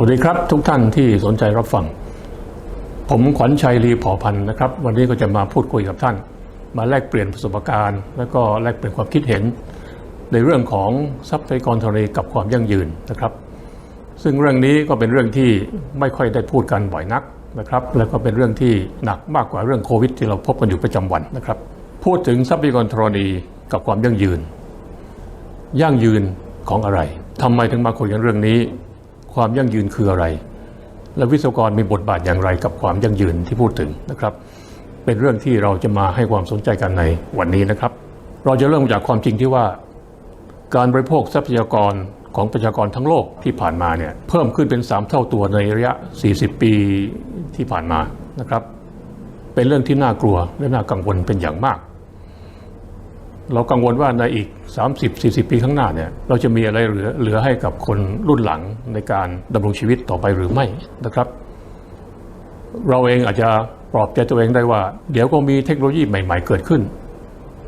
วัสดีครับทุกท่านที่สนใจรับฟัง ผมขวัญชัยลีผอพันธ์นะครับ วันนี้ก็จะมาพูดคุยกับท่าน มาแลกเปลี่ยนประสบการณ์ และก็แลกเปลี่ยนความคิดเห็น ในเรื่องของทรัพยากรธรณีกับความยั่งยืนนะครับ ซึ่งเรื่องนี้ก็เป็นเรื่องที่ไม่ค่อยได้พูดกันบ่อยนักนะครับ แล้วก็เป็นเรื่องที่หนักมากกว่าเรื่องโควิด ที่เราพบกันอยู่ประจำวันนะครับ พูดถึงทรัพยากรธรณีกับความยั่งยืน ยั่งยืนของอะไรทำไมถึงมาคุยกันเรื่องนี้ ความยั่งยืนคืออะไร และวิศวกรมีบทบาทอย่างไรกับความยั่งยืนที่พูดถึงนะครับ เป็นเรื่องที่เราจะมาให้ความสนใจกันในวันนี้นะครับ เราจะเริ่มจากความจริงที่ว่า การบริโภคทรัพยากรของประชากรทั้งโลกที่ผ่านมาเนี่ยเพิ่มขึ้นเป็น 3 เท่าตัวในระยะ 40 ปีที่ผ่านมานะครับ เป็นเรื่องที่น่ากลัวและน่ากังวลเป็นอย่างมาก เรากังวลว่าในอีก 30-40 ปีข้างหน้าเนี่ยเราจะมีอะไรเหลือเหลือให้กับคนรุ่นหลังในการดำรงชีวิตต่อไปหรือไม่นะครับ เราเองอาจจะปลอบใจตัวเองได้ว่า เดี๋ยวก็มีเทคโนโลยีใหม่ ๆ เกิดขึ้น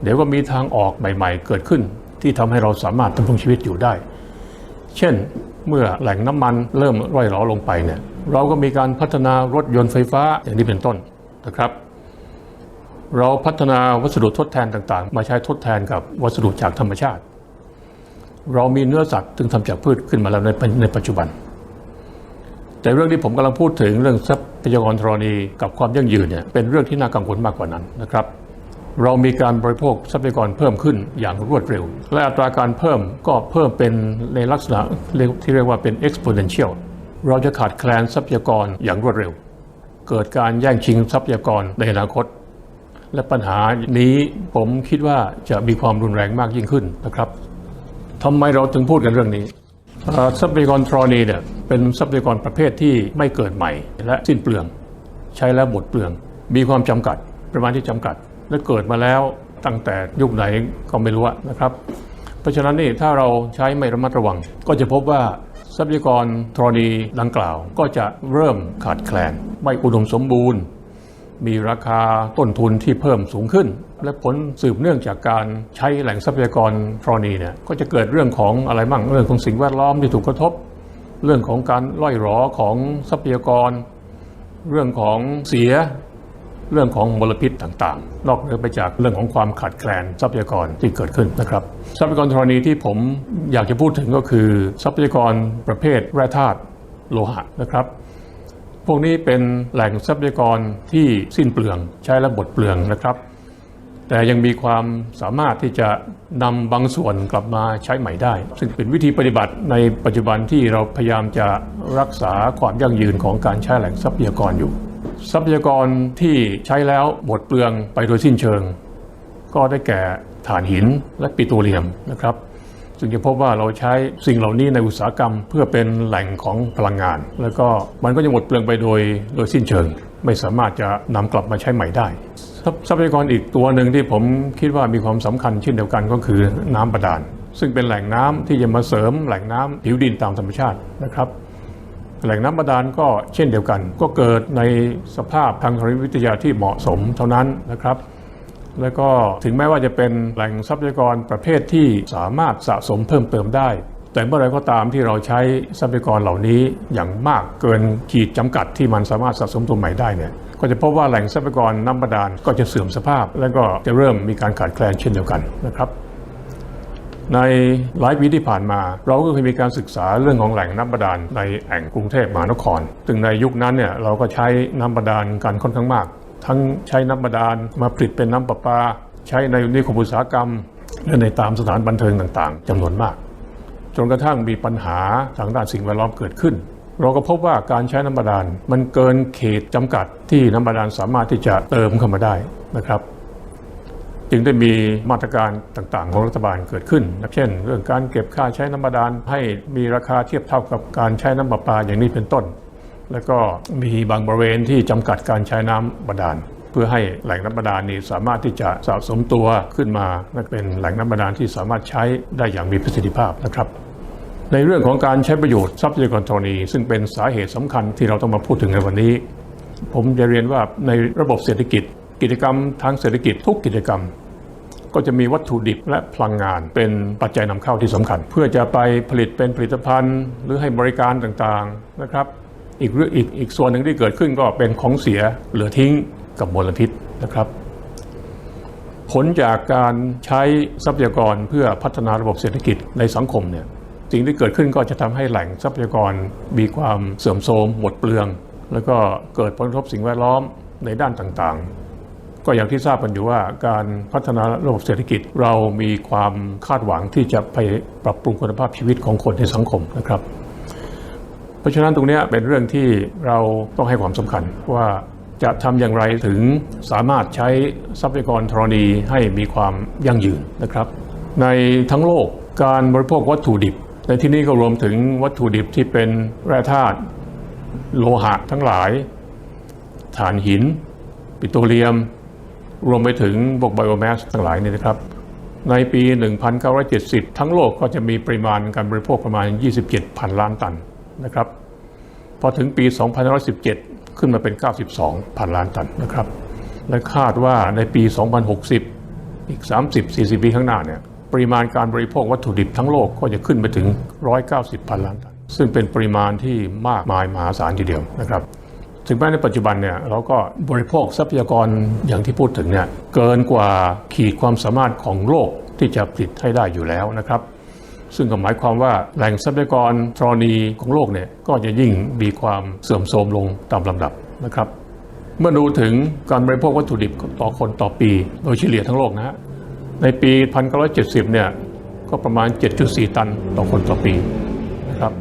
เดี๋ยวก็มีทางออกใหม่ ๆ เกิดขึ้น ที่ทำให้เราสามารถดำรงชีวิตอยู่ได้ เช่นเมื่อแหล่งน้ำมันเริ่มร่อยหรอลงไปเนี่ยเราก็มีการพัฒนารถยนต์ไฟฟ้าอย่างนี้เป็นต้นนะครับ เราพัฒนาวัสดุทดแทนต่างๆ มาใช้ทดแทนกับวัสดุจากธรรมชาติ เรามีเนื้อสัตว์ซึ่งทำจากพืชขึ้นมาแล้วในในปัจจุบัน แต่เรื่องที่ผมกำลังพูดถึงเรื่องทรัพยากรธรณีกับความยั่งยืนเนี่ยเป็นเรื่องที่น่ากังวลมากกว่านั้นนะครับ เรามีการบริโภคทรัพยากรเพิ่มขึ้นอย่างรวดเร็ว และอัตราการเพิ่มก็เพิ่มเป็นในลักษณะที่เรียกว่าเป็น exponential เราจะขาดแคลนทรัพยากรอย่างรวดเร็ว เกิดการแย่งชิงทรัพยากรในอนาคต และปัญหานี้ผมคิดว่าจะมีความรุนแรงมากยิ่งขึ้นนะครับทำไมเราถึงพูดกันเรื่องนี้ทรัพยากรธรณีเนี่ยเป็นทรัพยากรประเภทที่ไม่เกิดใหม่ และสิ้นเปลือง ใช้แล้วหมดเปลือง มีความจำกัดประมาณที่จำกัด และเกิดมาแล้วตั้งแต่ยุคไหนก็ไม่รู้นะครับ เพราะฉะนั้นนี่ถ้าเราใช้ไม่ระมัดระวัง ก็จะพบว่าทรัพยากรธรณีดังกล่าว ก็จะเริ่มขาดแคลน ไม่อุดมสมบูรณ์ มีราคาต้นทุนที่เพิ่มสูงขึ้น และผลสืบเนื่องจากการใช้แหล่งทรัพยากรธรณีเนี่ยก็จะเกิดเรื่องของอะไรบ้างเรื่องของสิ่งแวดล้อมที่ถูกกระทบ เรื่องของการล่อยหรอของทรัพยากร เรื่องของเสีย เรื่องของมลพิษต่างๆ นอกเหนือไปจากเรื่องของความขาดแคลนทรัพยากรที่เกิดขึ้นนะครับ ทรัพยากรธรณีที่ผมอยากจะพูดถึงก็คือ ทรัพยากรประเภทแร่ธาตุโลหะนะครับ พวกนี้เป็นแหล่งทรัพยากรที่สิ้นเปลืองใช้แล้วหมดเปลืองนะครับ แต่ยังมีความสามารถที่จะนำบางส่วนกลับมาใช้ใหม่ได้ ซึ่งเป็นวิธีปฏิบัติในปัจจุบันที่เราพยายามจะรักษาความยั่งยืนของการใช้แหล่งทรัพยากรอยู่ ทรัพยากรที่ใช้แล้วหมดเปลืองไปโดยสิ้นเชิง ก็ได้แก่ถ่านหินและปิโตรเลียมนะครับ ซึ่งจะพบว่าเราใช้สิ่งเหล่านี้ในอุตสาหกรรม เพื่อเป็นแหล่งของพลังงาน แล้วก็มันก็จะหมดเปลืองไปโดยโดยสิ้นเชิง ไม่สามารถจะนำกลับมาใช้ใหม่ได้ทรัพยากรอีกตัวหนึ่งที่ผมคิดว่ามีความสำคัญเช่นเดียวกันก็คือน้ำบาดาลซึ่งเป็นแหล่งน้ำที่จะมาเสริมแหล่งน้ำผิวดินตามธรรมชาตินะครับแหล่งน้ำบาดาลก็เช่นเดียวกัน ก็เกิดในสภาพทางธรณีวิทยาที่เหมาะสมเท่านั้นนะครับ แล้วก็ถึงแม้ว่าจะเป็นแหล่งทรัพยากรประเภทที่สามารถสะสมเพิ่มเติมได้ แต่เมื่อไรก็ตามที่เราใช้ทรัพยากรเหล่านี้อย่างมากเกินขีดจำกัดที่มันสามารถสะสมตัวใหม่ได้เนี่ยก็จะพบว่าแหล่งทรัพยากรน้ำบาดาลก็จะเสื่อมสภาพ แล้วก็จะเริ่มมีการขาดแคลนเช่นเดียวกันนะครับ ในหลายปีที่ผ่านมา เราก็เคยมีการศึกษาเรื่องของแหล่งน้ำบาดาลในแอ่งกรุงเทพมหานคร ซึ่งในยุคนั้นเนี่ยเราก็ใช้น้ำบาดาลกันค่อนข้างมาก ทั้งใช้น้ำบาดาลมาผลิตเป็นน้ำประปา ใช้ในนิคมอุตสาหกรรม และในตามสถานบันเทิงต่างๆจำนวนมาก จนกระทั่งมีปัญหาทางด้านสิ่งแวดล้อมเกิดขึ้น เราก็พบว่าการใช้น้ำบาดาลมันเกินเขตจำกัดที่น้ำบาดาลสามารถที่จะเติมเข้ามาได้นะครับจึงได้มีมาตรการต่างๆ ของรัฐบาลเกิดขึ้น เช่น เรื่องการเก็บค่าใช้น้ำบาดาลให้มีราคาเทียบเท่ากับการใช้น้ำประปาอย่างนี้เป็นต้น แล้วก็มีบางบริเวณที่จำกัดการใช้น้ำบาดาลเพื่อให้แหล่งน้ำบาดาลนี้สามารถที่จะสะสมตัวขึ้นมาและเป็นแหล่งน้ำบาดาลที่สามารถใช้ได้อย่างมีประสิทธิภาพนะครับ ในเรื่องของการใช้ประโยชน์ทรัพยากรธรณี ซึ่งเป็นสาเหตุสำคัญที่เราต้องมาพูดถึงในวันนี้ ผมจะเรียนว่าในระบบเศรษฐกิจ กิจกรรมทางเศรษฐกิจทุกกิจกรรม ก็จะมีวัตถุดิบและพลังงาน เป็นปัจจัยนำเข้าที่สำคัญ เพื่อจะไปผลิตเป็นผลิตภัณฑ์ หรือให้บริการต่างๆนะครับ อีกเรื่องอีกอีกส่วนหนึ่งที่เกิดขึ้นก็เป็นของเสียเหลือทิ้งกับมลพิษนะครับ ผลจากการใช้ทรัพยากรเพื่อพัฒนาระบบเศรษฐกิจในสังคมเนี่ยสิ่งที่เกิดขึ้นก็จะทำให้แหล่งทรัพยากรมีความเสื่อมโทรมหมดเปลือง แล้วก็เกิดผลกระทบสิ่งแวดล้อมในด้านต่างๆ ก็อย่างที่ทราบกันอยู่ว่าการพัฒนาระบบเศรษฐกิจเรามีความคาดหวังที่จะไปปรับปรุงคุณภาพชีวิตของคนในสังคมนะครับ เพราะฉะนั้นตรงนี้เป็นเรื่องที่เราต้องให้ความสำคัญว่าจะทำอย่างไรถึงสามารถใช้ทรัพยากรธรณีให้มีความยั่งยืนนะครับ ในทั้งโลกการบริโภควัตถุดิบ ในที่นี้ก็รวมถึงวัตถุดิบที่เป็นแร่ธาตุโลหะทั้งหลายถ่านหิน ปิโตรเลียม รวมไปถึงพวกไบโอแมสทั้งหลายนี่นะครับ ในปี 1970 ทั้งโลกก็จะมีปริมาณการบริโภคประมาณ 27พันล้านตัน นะครับ พอถึงปี 2517 ขึ้นมาเป็น 92พันล้านตันนะครับ และคาดว่าในปี 2060 อีก 30-40 ปีข้างหน้าเนี่ยปริมาณการบริโภควัตถุดิบทั้งโลกก็จะขึ้นไปถึง 190 พันล้านตัน ซึ่งเป็นปริมาณที่มากมายมหาศาลทีเดียวนะครับถึงแม้ในปัจจุบันเนี่ยเราก็บริโภคทรัพยากรอย่างที่พูดถึงเนี่ยเกินกว่าขีดความสามารถของโลกที่จะผลิตให้ได้อยู่แล้วนะครับ ซึ่งก็หมายความว่าแหล่งทรัพยากรธรณีของโลกเนี่ยก็จะยิ่งมีความเสื่อมโทรมลงตามลำดับนะครับ เมื่อดูถึงการบริโภควัตถุดิบต่อคนต่อปี โดยเฉลี่ยทั้งโลกนะฮะในปี 1970 เนี่ยก็ประมาณ 7.4 ตันต่อคนต่อปีนะครับ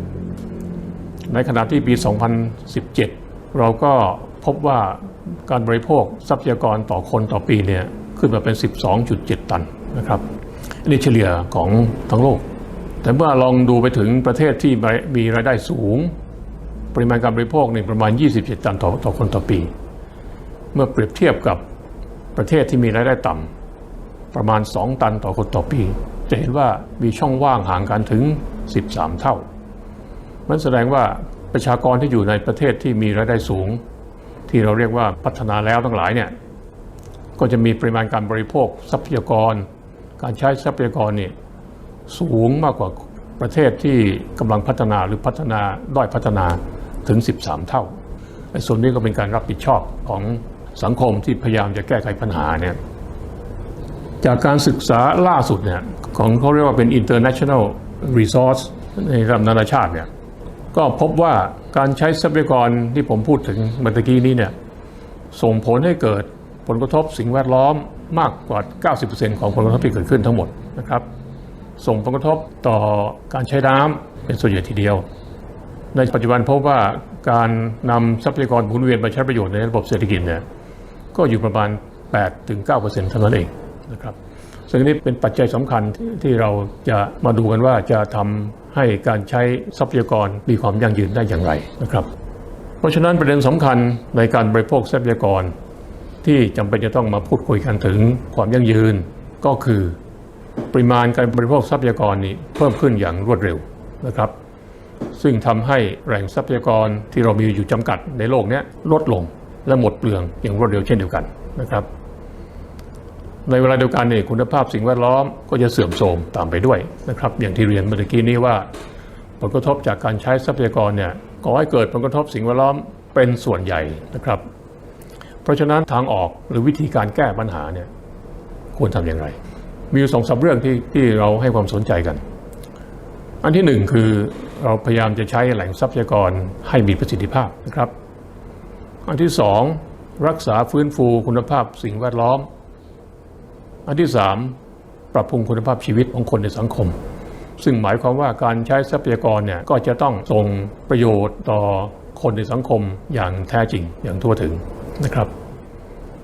ในขณะที่ปี 2017 เราก็พบว่าการบริโภคทรัพยากรต่อคนต่อปีเนี่ยขึ้นมาเป็น 12.7 ตันนะครับอันนี้เฉลี่ยของทั้งโลก แต่เมื่อลองดูไปถึงประเทศที่มีรายได้สูง ปริมาณการบริโภคนี่ประมาณ 27 ตันต่อต่อคนต่อปี เมื่อเปรียบเทียบกับประเทศที่มีรายได้ต่ำประมาณ 2 ตันต่อคนต่อปี จะเห็นว่ามีช่องว่างห่างกันถึง 13 เท่า มันแสดงว่าประชากรที่อยู่ในประเทศที่มีรายได้สูง ที่เราเรียกว่าพัฒนาแล้วทั้งหลายเนี่ยก็จะมีปริมาณการบริโภคทรัพยากร การใช้ทรัพยากรเนี่ย สูงมากกว่าประเทศที่กำลังพัฒนาหรือพัฒนาด้อยพัฒนาถึง 13 เท่าไอ้ส่วนนี้ก็เป็นการรับผิดชอบของสังคมที่พยายามจะแก้ไขปัญหาเนี่ยจากการศึกษาล่าสุดเนี่ยของเขาเรียกว่าเป็น international resource ในระดับนานาชาติเนี่ยก็พบว่าการใช้ทรัพยากรที่ผมพูดถึงเมื่อกี้นี้เนี่ยส่งผลให้เกิดผลกระทบสิ่งแวดล้อมมากกว่า 90%ของผลกระทบที่เกิดขึ้นทั้งหมดนะครับ ส่งผลกระทบต่อการใช้น้ำเป็นส่วนใหญ่ทีเดียว ในปัจจุบันพบว่าการนำทรัพยากรหมุนเวียนไปใช้ประโยชน์ในระบบเศรษฐกิจเนี่ยก็อยู่ประมาณ 8-9%เท่านั้นเองนะครับซึ่งนี้เป็นปัจจัยสำคัญที่ที่เราจะมาดูกันว่าจะทำให้การใช้ทรัพยากรมีความยั่งยืนได้อย่างไรนะครับ เพราะฉะนั้นประเด็นสำคัญในการบริโภคทรัพยากร ที่จำเป็นจะต้องมาพูดคุยกันถึงความยั่งยืนก็คือ ปริมาณการบริโภคทรัพยากรนี้เพิ่มขึ้นอย่างรวดเร็วนะครับ ซึ่งทำให้แหล่งทรัพยากรที่เรามีอยู่จำกัดในโลกนี้ลดลงและหมดเปลืองอย่างรวดเร็วเช่นเดียวกันนะครับ ในเวลาเดียวกันเนี่ยคุณภาพสิ่งแวดล้อมก็จะเสื่อมโทรมตามไปด้วยนะครับ อย่างที่เรียนเมื่อกี้นี้ว่า ผลกระทบจากการใช้ทรัพยากรเนี่ยก่อให้เกิดผลกระทบสิ่งแวดล้อมเป็นส่วนใหญ่นะครับ เพราะฉะนั้นทางออกหรือวิธีการแก้ปัญหาเนี่ยควรทำอย่างไร มีอยู่สองสาเรื่องที่ที่เราให้ความสนใจกัน อันที่หนึ่งคือเราพยายามจะใช้แหล่งทรัพยากรให้มีประสิทธิภาพนะครับ อันที่สองรักษาฟื้นฟูคุณภาพสิ่งแวดล้อม อันที่สามปรับปรุงคุณภาพชีวิตของคนในสังคม ซึ่งหมายความว่าการใช้ทรัพยากรเนี่ยก็จะต้องส่งประโยชน์ต่อคนในสังคมอย่างแท้จริงอย่างทั่วถึงนะครับ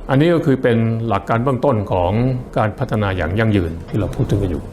อันนี้ก็คือเป็นหลักการเบื้องต้นของการพัฒนาอย่างยั่งยืนที่เราพูดถึงกันอยู่